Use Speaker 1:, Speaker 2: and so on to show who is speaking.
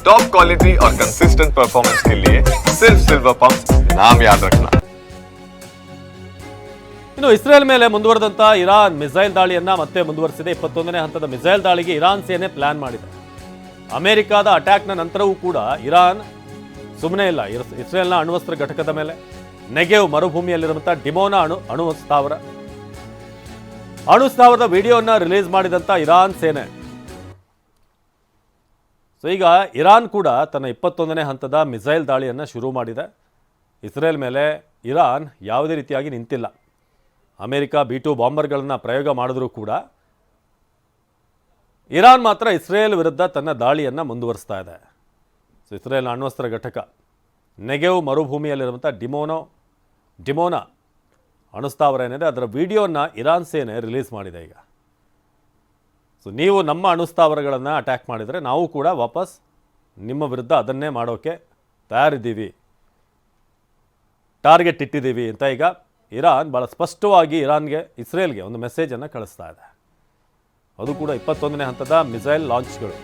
Speaker 1: Top quality और consistent performance के लिए सिर्फ सिल्वर पंप नाम याद रखना
Speaker 2: ಇನ್ನು ಇಸ್ರೇಲ್ ಮೇಲೆ ಮುಂದುವರೆದಂತ ಇರಾನ್ ಮಿಸೈಲ್ ದಾಳಿಯನ್ನ ಮತ್ತೆ ಮುಂದುವರೆಸಿದೆ ಇಪ್ಪತ್ತೊಂದನೇ ಹಂತದ ಮಿಸೈಲ್ ದಾಳಿಗೆ ಇರಾನ್ ಸೇನೆ ಪ್ಲಾನ್ ಮಾಡಿದೆ ಅಮೆರಿಕಾದ ಅಟ್ಯಾಕ್ನ ನಂತರವೂ ಕೂಡ ಇರಾನ್ ಸುಮ್ಮನೆ ಇಲ್ಲ ಇಸ್- ಇಸ್ರೇಲ್ನ ಅಣ್ವಸ್ತ್ರ ಘಟಕದ ಮೇಲೆ ನೆಗೆವ್ ಮರುಭೂಮಿಯಲ್ಲಿರುವಂತಹ ಡಿಮೋನಾ ಅಣು ಅಣು ಸ್ಥಾವರ ಅಣು ಸ್ಥಾವರದ ವಿಡಿಯೋನ ರಿಲೀಸ್ ಮಾಡಿದಂತ ಇರಾನ್ ಸೇನೆ ಸೊ ಈಗ ಇರಾನ್ ಕೂಡ ತನ್ನ ಇಪ್ಪತ್ತೊಂದನೇ ಹಂತದ ಮಿಸೈಲ್ ದಾಳಿಯನ್ನು ಶುರು ಮಾಡಿದೆ. ಇಸ್ರೇಲ್ ಮೇಲೆ ಇರಾನ್ ಯಾವುದೇ ರೀತಿಯಾಗಿ ನಿಂತಿಲ್ಲ. ಅಮೆರಿಕ ಬಿ ಟು ಬಾಂಬರ್ಗಳನ್ನು ಪ್ರಯೋಗ ಮಾಡಿದರೂ ಕೂಡ ಇರಾನ್ ಮಾತ್ರ ಇಸ್ರೇಲ್ ವಿರುದ್ಧ ತನ್ನ ದಾಳಿಯನ್ನು ಮುಂದುವರಿಸ್ತಾ ಇದೆ. ಸೊ ಇಸ್ರೇಲ್ ಅಣ್ವಸ್ತ್ರ ಘಟಕ ನೆಗೆವ್ ಮರುಭೂಮಿಯಲ್ಲಿರುವಂಥ ಡಿಮೋನೋ, ಡಿಮೋನಾ ಅಣುಸ್ತಾವರ ಏನಿದೆ, ಅದರ ವಿಡಿಯೋನ ಇರಾನ್ ಸೇನೆ ರಿಲೀಸ್ ಮಾಡಿದೆ ಈಗ. ಸೊ ನೀವು ನಮ್ಮ ಅಣುಸ್ಥಾವರಗಳನ್ನು ಅಟ್ಯಾಕ್ ಮಾಡಿದರೆ ನಾವು ಕೂಡ ವಾಪಸ್ ನಿಮ್ಮ ವಿರುದ್ಧ ಅದನ್ನೇ ಮಾಡೋಕ್ಕೆ ತಯಾರಿದ್ದೀವಿ. ಟಾರ್ಗೆಟ್ ಇಟ್ಟಿದ್ದೀವಿ ಅಂತ ಈಗ ಇರಾನ್ ಭಾಳ ಸ್ಪಷ್ಟವಾಗಿ ಇರಾನ್ಗೆ, ಇಸ್ರೇಲ್ಗೆ ಒಂದು ಮೆಸೇಜನ್ನು ಕಳಿಸ್ತಾ ಇದೆ. ಅದು ಕೂಡ ಇಪ್ಪತ್ತೊಂದನೇ ಹಂತದ ಮಿಸೈಲ್ ಲಾಂಚ್ಗಳು